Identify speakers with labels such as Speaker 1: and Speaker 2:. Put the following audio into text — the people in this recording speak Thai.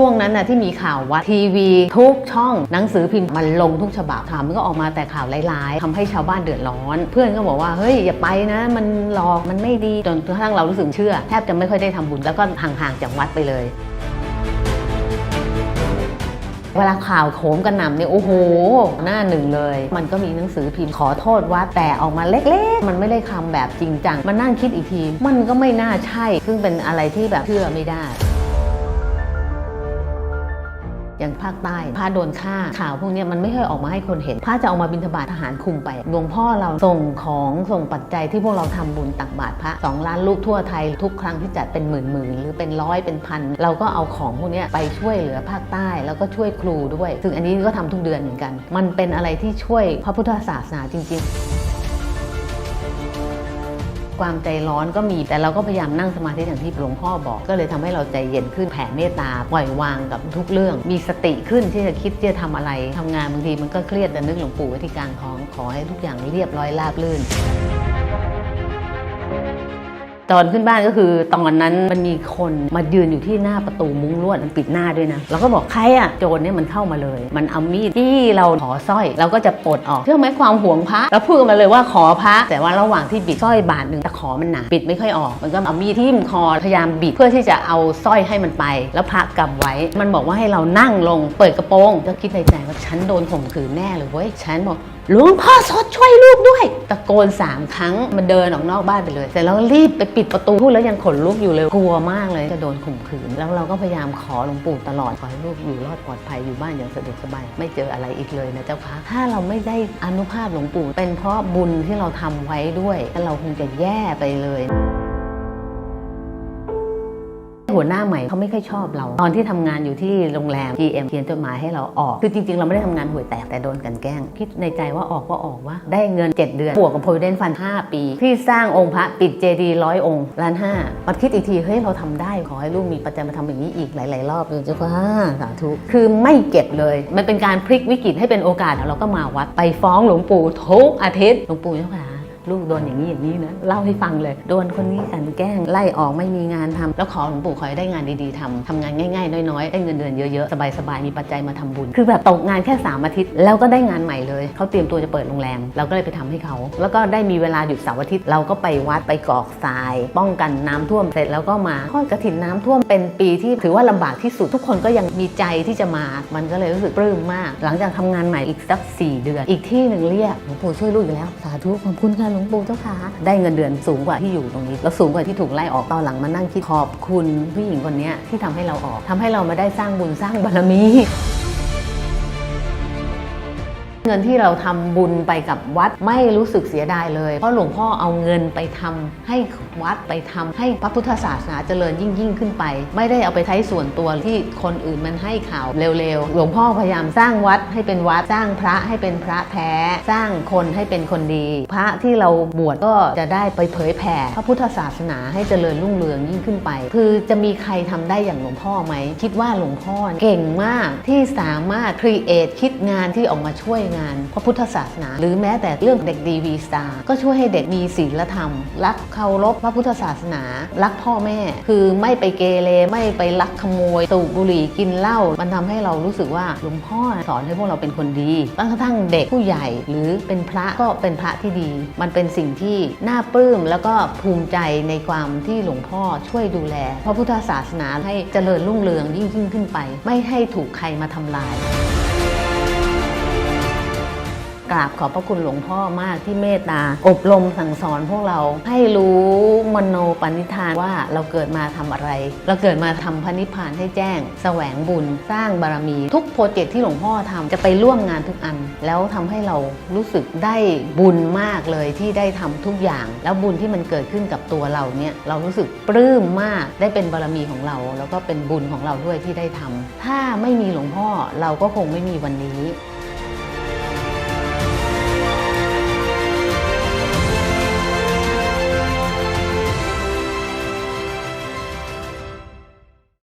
Speaker 1: ช่วงนั้นนะที่มีข่าววัดทีวีทุกช่องหนังสือพิมพ์มันลงทุกฉบับข่าวมันก็ออกมาแต่ข่าวร้ายๆทำให้ชาวบ้านเดือดร้อน เพื่อนก็บอกว่าเฮ้ยอย่าไปนะ มันหลอกมันไม่ดีจนกระทั่งเรารู้สึกเชื่อ แทบจะไม่ค่อยได้ทำบุญแล้วก็ห่างๆจากวัดไปเลยเวลาข่าวโถมกระหน่ำเนี่ยโอ้โห หน้าหนึ่งเลย มันก็มีหนังสือพิมพ์ขอโทษวัดแต่ออกมาเล็กๆ มันไม่ได้คำแบบจริงจังมานั่งคิดอีกที มันก็ไม่น่าใช่ ซึ่งเป็นอะไรที่แบบเชื่อไม่ได้ อย่างภาคใต้พระโดนฆ่าข่าวพวกนี้มันไม่เคยออกมาให้คนเห็นพระจะเอามาบิณฑบาตทหารคุมไปหลวงพ่อเราส่งของส่งปัจจัยที่พวกเราทำบุญตักบาตรพระสองล้านลูกทั่วไทยทุกครั้งที่จัดเป็นหมื่นหมื่นหรือเป็นร้อยเป็นพันเราก็เอาของพวกนี้ไปช่วยเหลือภาคใต้ แล้วก็ช่วยครูด้วย ซึ่งอันนี้ก็ทำทุกเดือนเหมือนกัน มันเป็นอะไรที่ช่วยพระพุทธศาสนาจริง ๆ ความใจร้อนก็มีแต่เราก็พยายามนั่งสมาธิอย่างที่หลวงพ่อบอก ก็เลยทำให้เราใจเย็นขึ้นแผ่เมตตาปล่อยวางกับทุกเรื่อง มีสติขึ้นที่จะคิดที่จะทำอะไรทำงานบางทีมันก็เครียดแต่นึกหลวงปู่ไว้ที่กลางท้องขอให้ทุกอย่างเรียบร้อยราบรื่น ตอนขึ้นบ้านก็คือตอนนั้นมันมีคนมายืนอยู่ที่หน้าประตูมุ้งลวดมันปิดหน้าด้วยนะเราก็บอกใครอะโจรเนี่ยมันเข้ามาเลย มันเอามีดที่เราขอสร้อยเราก็จะปลดออกเชื่อไหมความหวงพระเราพูดกันมาเลยว่าขอพระ แต่ว่าระหว่างที่บิดสร้อยบาทหนึ่งแต่ขอมันหนาบิดไม่ค่อยออก มันก็เอามีดทิ่มคอพยายามบิดเพื่อที่จะเอาสร้อยให้มันไป แล้วพระกำไว้ มันบอกว่าให้เรานั่งลงเปิดกระโปรงก็คิดในใจว่าฉันโดนข่มขืนแน่เลยเว้ยฉันบอก หลวงพ่อสดช่วยลูกด้วย ตะโกนสามครั้งมันเดินออกนอกบ้านไปเลยเสร็จแล้วรีบไปปิดประตูพูดแล้วยังขนลุกอยู่เลยกลัวมากเลยจะโดนข่มขืน แล้วเราก็พยายามขอหลวงปู่ตลอดขอให้ลูกอยู่รอดปลอดภัยอยู่บ้านอย่างสะดวกสบายไม่เจออะไรอีกเลยนะเจ้าคะถ้าเราไม่ได้อนุภาพหลวงปู่เป็นเพราะบุญที่เราทำไว้ด้วยเราคงจะแย่ไปเลย หัวหน้าใหม่เขาไม่ค่อยชอบเรา ตอนที่ทำงานอยู่ที่โรงแรม GM เขียนจดหมายให้เราออก คือจริงๆ เราไม่ได้ทำงานห่วยแตกแต่โดนกันแกล้ง คิดในใจว่าออกก็ออกว่า ได้เงิน 7 เดือน บวกกับ provident fund 5 ปี ที่สร้างองค์พระปิดเจดีย์ร้อยองค์ล้านห้ามาคิดอีกทีเฮ้ยเราทำได้ขอให้ลูกมีปัจจัยมาทำอย่างนี้อีกหลาย ๆ รอบเลยเจ้าค่ะสาธุคือไม่เก็บเลย มันเป็นการพลิกวิกฤตให้เป็นโอกาสเราก็มาวัดไปฟ้องหลวงปู่ทุกอาทิตย์หลวงปู่เจ้าค่ะ ลูกโดนอย่างนี้อย่างนี้นะเล่าให้ฟังเลย โดนคนนี้กันแกล้งไล่ออกไม่มีงานทำแล้วขอหลวงปู่ขอให้ได้งานดีๆทำทำงานง่ายๆน้อยๆได้เงินเดือนเยอะๆสบายๆมีปัจจัยมาทำบุญ คือแบบตกงานแค่3อาทิตย์แล้วก็ได้งานใหม่เลยเขาเตรียมตัวจะเปิดโรงแรมเราก็เลยไปทำให้เขาแล้วก็ได้มีเวลาหยุดเสาร์อาทิตย์เราก็ไปวัดไปกรอกทราย ป้องกันน้ำท่วมเสร็จแล้วก็มาทอดกระถินน้ำท่วมเป็นปีที่ถือว่าลำบากที่สุดทุกคนก็ยังมีใจที่จะมา มันก็เลยรู้สึกปลื้มมาก หลังจากทำงานใหม่อีกสักสี่เดือน อีกที่หนึ่งเรียกหลวงปู่ช่วยลูกอีกแล้วสาธุขอบคุณค่ะหลวงปู่เจ้าค่ะได้เงินเดือนสูงกว่าที่อยู่ตรงนี้แล้วสูงกว่าที่ถูกไล่ออกตอนหลังมานั่งคิดขอบคุณผู้หญิงคนนี้ที่ทำให้เราออกทำให้เรามาได้สร้างบุญสร้างบารมี เงินที่เราทำบุญไปกับวัดไม่รู้สึกเสียดายเลย เพราะหลวงพ่อเอาเงินไปทำให้วัดไปทำให้พระพุทธศาสนาเจริญยิ่งยิ่งขึ้นไป ไม่ได้เอาไปใช้ส่วนตัวที่คนอื่นมันให้ข่าวเร็วๆ หลวงพ่อพยายามสร้างวัดให้เป็นวัดสร้างพระให้เป็นพระแท้ สร้างคนให้เป็นคนดี พระที่เราบวชก็จะได้ไปเผยแผ่พระพุทธศาสนาให้เจริญรุ่งเรืองยิ่งขึ้นไป คือจะมีใครทำได้อย่างหลวงพ่อไหม คิดว่าหลวงพ่อเก่งมากที่สามารถครีเอทคิดงานที่ออกมาช่วยงานพระพุทธศาสนา หรือแม้แต่เรื่องเด็กดีวีสตาร์ก็ช่วยให้เด็กมีศีลธรรม รักเคารพพระพุทธศาสนา รักพ่อแม่ คือไม่ไปเกเรไม่ไปลักขโมยสูบบุหรี่กินเหล้ามันทำให้เรารู้สึกว่าหลวงพ่อสอนให้พวกเราเป็นคนดีตั้งกระทั่งเด็กผู้ใหญ่หรือเป็นพระก็เป็นพระที่ดี มันเป็นสิ่งที่น่าปลื้มแล้วก็ภูมิใจในความที่หลวงพ่อช่วยดูแล พระพุทธศาสนาให้เจริญรุ่งเรืองยิ่งยิ่งขึ้นไป ไม่ให้ถูกใครมาทำลาย กราบขอบพระคุณหลวงพ่อมากที่เมตตา อบรมสั่งสอนพวกเราให้รู้มโนปณิธานว่าเราเกิดมาทำอะไร เราเกิดมาทำพระนิพพานให้แจ้ง แสวงบุญสร้างบารมี ทุกโปรเจกต์ที่หลวงพ่อทำจะไปร่วมงานทุกอัน แล้วทำให้เรารู้สึกได้บุญมากเลยที่ได้ทำทุกอย่าง แล้วบุญที่มันเกิดขึ้นกับตัวเราเนี่ยเรารู้สึกปลื้มมากได้เป็นบารมีของเรา แล้วก็เป็นบุญของเราด้วยที่ได้ทำถ้าไม่มีหลวงพ่อเราก็คงไม่มีวันนี้